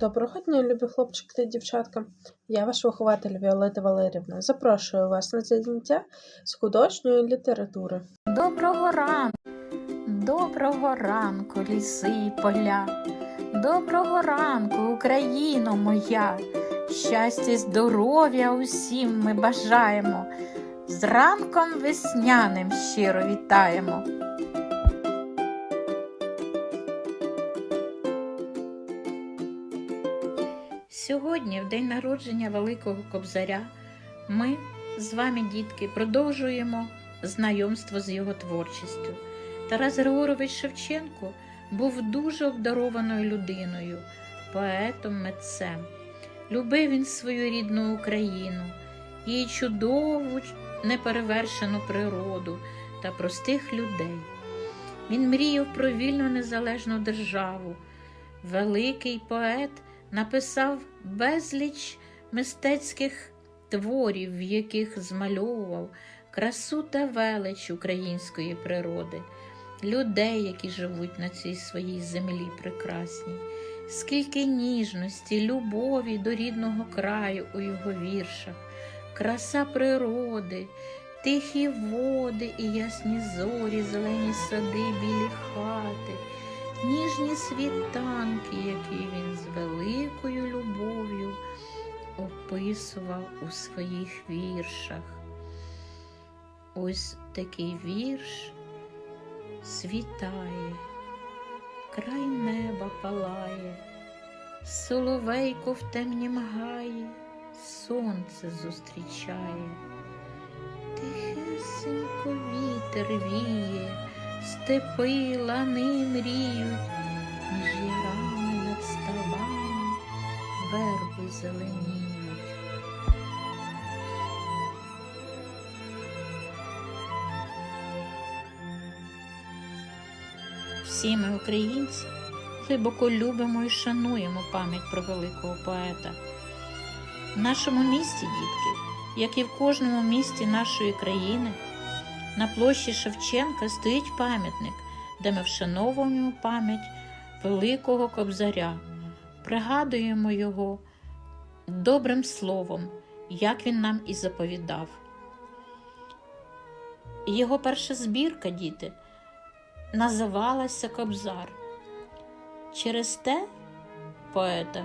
Доброго дня, любі хлопчики та дівчатка. Я ваш вихователь Віолета Валерівна. Запрошую вас на заняття з художньої літератури. Доброго ранку, доброго ранку, ліси і поля. Доброго ранку, Україно моя. Щастя, здоров'я усім ми бажаємо. З ранком весняним щиро вітаємо. Сьогодні, в день народження Великого Кобзаря, ми з вами, дітки, продовжуємо знайомство з його творчістю. Тарас Григорович Шевченко був дуже обдарованою людиною, поетом, митцем. Любив він свою рідну Україну, її чудову, неперевершену природу та простих людей. Він мріяв про вільну незалежну державу. Великий поет написав безліч мистецьких творів, в яких змальовував красу та велич української природи, людей, які живуть на цій своїй землі прекрасній, скільки ніжності, любові до рідного краю у його віршах, краса природи, тихі води і ясні зорі, зелені сади, білі хати ніжні світанки, які він з великою любов'ю описував у своїх віршах. Ось такий вірш світає, край неба палає, соловейко в темнім гаї, сонце зустрічає, тихесенько вітер віє степи лани мріють, між ярами над ставами верби зеленіють. Всі ми, українці, глибоко любимо і шануємо пам'ять про великого поета. В нашому місті, дітки, як і в кожному місті нашої країни, на площі Шевченка стоїть пам'ятник, де ми вшановуємо пам'ять великого кобзаря, пригадуємо його добрим словом, як він нам і заповідав. Його перша збірка, діти, називалася Кобзар. Через те поета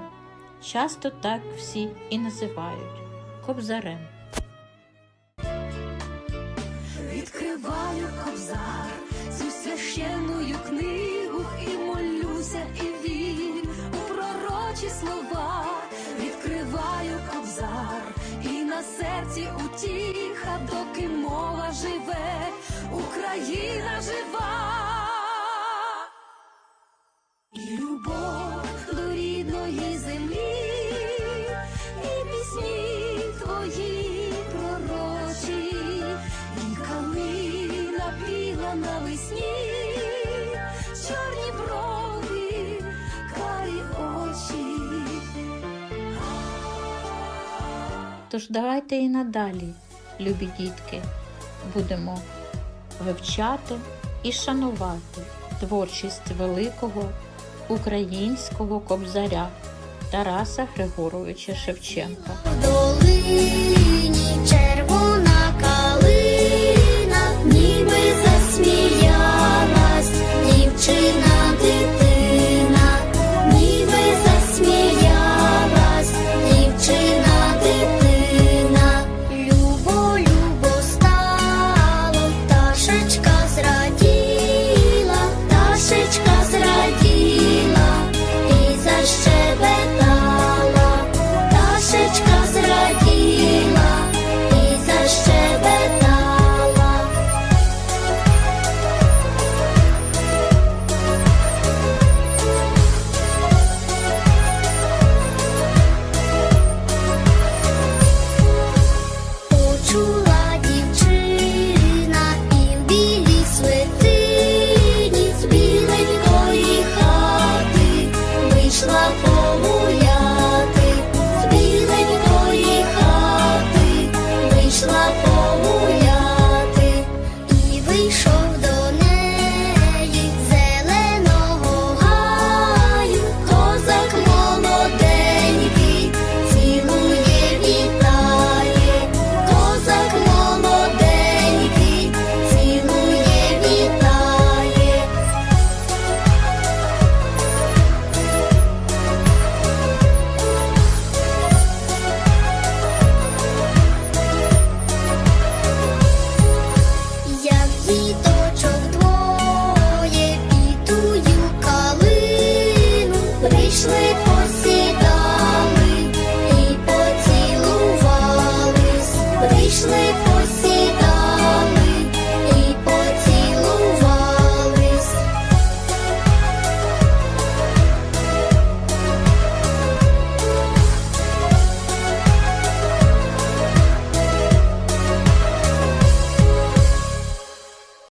часто так всі і називають Кобзарем. Відкриваю кобзар, цю священную книгу і молюся, і вірю у пророчі слова. Відкриваю кобзар, і на серці утіха, доки мова живе, Україна жива. Тож давайте і надалі, любі дітки, будемо вивчати і шанувати творчість великого українського кобзаря Тараса Григоровича Шевченка.